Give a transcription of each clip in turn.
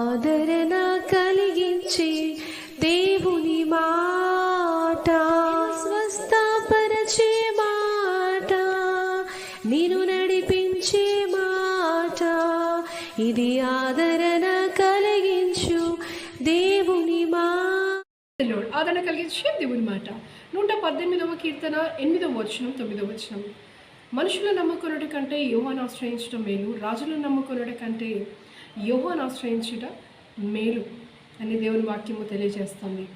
ఆదరణ కలిగించి దేవుని మాట. స్వస్థపరచే మాట. నేను నడిపించే మాట. ఇది ఆదరణ కలిగించు దేవుని మా. ఆదరణ కలిగించే దేవుని మాట. నూట పద్దెనిమిదవ కీర్తన ఎనిమిదవ వచనం తొమ్మిదవ వచనం. మనుషుల నమ్ముకున్నటి కంటే యువను ఆశ్రయించడం మేలు రాజులను నమ్ముకున్నటి కంటే యోహాను ఆశ్రయించుట మేలు అని దేవుని వాక్యము తెలియజేస్తుంది.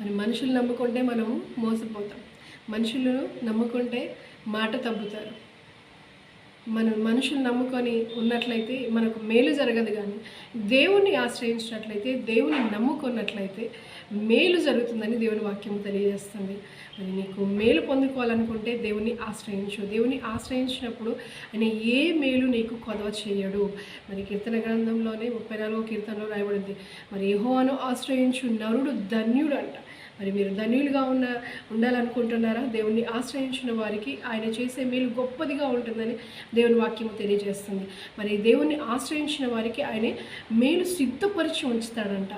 మరి మనుషులు నమ్ముకుంటే మనము మోసపోతాం. మనుషులను నమ్ముకుంటే మాట తగ్గుతారు మనం మనుషులు నమ్ముకొని ఉన్నట్లయితే మనకు మేలు జరగదు కానీ దేవుణ్ణి ఆశ్రయించినట్లయితే దేవుని నమ్ముకున్నట్లయితే మేలు జరుగుతుందని దేవుని వాక్యం తెలియజేస్తుంది. మరి నీకు మేలు పొందుకోవాలనుకుంటే దేవుని ఆశ్రయించు. దేవుని ఆశ్రయించినప్పుడు ఆయన ఏ మేలు నీకు కొదవ చేయడు. మరి కీర్తన గ్రంథంలోనే ముప్పై నాలుగో కీర్తనలో రాయబడింది. మరి యెహోవాను ఆశ్రయించు నరుడు ధన్యుడు అంట మరి మీరు ధన్యులుగా ఉన్న ఉండాలనుకుంటున్నారా? దేవుణ్ణి ఆశ్రయించిన వారికి ఆయన చేసే మేలు గొప్పదిగా ఉంటుందని దేవుని వాక్యము తెలియజేస్తుంది. మరి దేవుణ్ణి ఆశ్రయించిన వారికి ఆయన మేలు సిద్ధపరిచి ఉంచుతాడంట.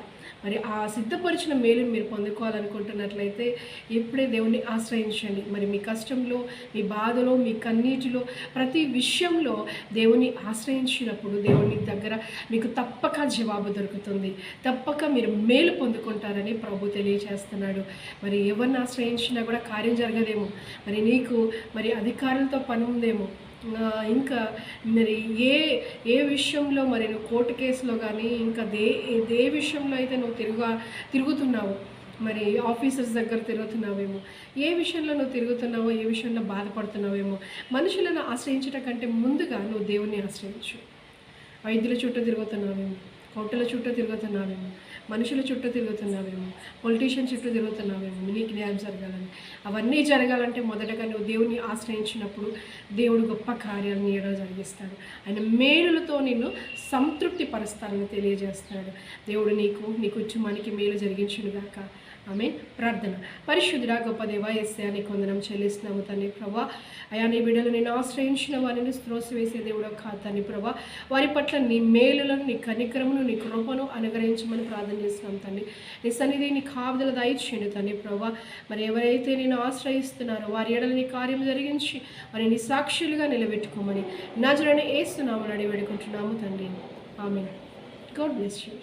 మరి ఆ సిద్ధపరిచిన మేలుని మీరు పొందుకోవాలనుకుంటున్నట్లయితే ఎప్పుడే దేవుణ్ణి ఆశ్రయించండి. మరి మీ కష్టంలో మీ బాధలో మీ కన్నీటిలో ప్రతి విషయంలో దేవుని ఆశ్రయించినప్పుడు దేవుని దగ్గర మీకు తప్పక జవాబు దొరుకుతుంది. తప్పక మీరు మేలు పొందుకుంటారని ప్రభు తెలియజేస్తున్నాడు మరి ఎవరిని ఆశ్రయించినా కూడా కార్యం జరగదేమో. మరి నీకు మరి అధికారులతో పని ఉందేమో. ఇంకా మరి ఏ ఏ విషయంలో మరి నువ్వు కోర్టు కేసులో కానీ ఇంకా దే ఏ విషయంలో అయితే నువ్వు తిరుగా తిరుగుతున్నావు? మరి ఆఫీసర్స్ దగ్గర తిరుగుతున్నావేమో? ఏ విషయంలో నువ్వు తిరుగుతున్నావో ఏ విషయంలో బాధపడుతున్నావేమో? మనుషులను ఆశ్రయించటం కంటే ముందుగా నువ్వు దేవుణ్ణి ఆశ్రయించు. వైద్యుల చుట్టూ తిరుగుతున్నావేమో? కోర్టుల చుట్టూ తిరుగుతున్నావేమో మనుషుల చుట్టూ తిరుగుతున్నావేమో పొలిటీషియన్ చుట్టూ తిరుగుతున్నావేమో నీకు న్యాయం జరగాలని. అవన్నీ జరగాలంటే మొదటగా నువ్వు దేవుని ఆశ్రయించినప్పుడు దేవుడు గొప్ప కార్యాలను నీడలో జరిగిస్తాడు ఆయన మేలులతో నిన్ను సంతృప్తి పరుస్తారని తెలియజేస్తాడు. దేవుడు నీకు నీ కుటుంబానికి మేలు జరిగించునుగాక ఆమె ప్రార్థన. పరిశుద్ధుడా గొప్ప దేవ ఎస్సే అని కొందరం చెల్లిస్తున్నాము తండ్రి ప్రభా. అయా నీ బిడ్డలు నేను ఆశ్రయించిన వారిని త్రోసివేసే దేవుడు కాదని ప్రభా. వారి పట్ల నీ మేలులను నీ కనికరమును నీ కృపను అనుగ్రహించమని ప్రార్థన చేస్తున్నాం తండ్రి. నీ సన్నిధి నీ కాపుదల దయచేయండి తండ్రి ప్రభా. మరి ఎవరైతే నేను ఆశ్రయిస్తున్నారో వారి ఏడల నీ కార్యం జరిగించి మరి నీ సాక్షులుగా నిలబెట్టుకోమని నజరని వేస్తున్నాము అడిగి వేడుకుంటున్నాము తండ్రి. ఆమె గాడ్ బ్లెస్ యూ.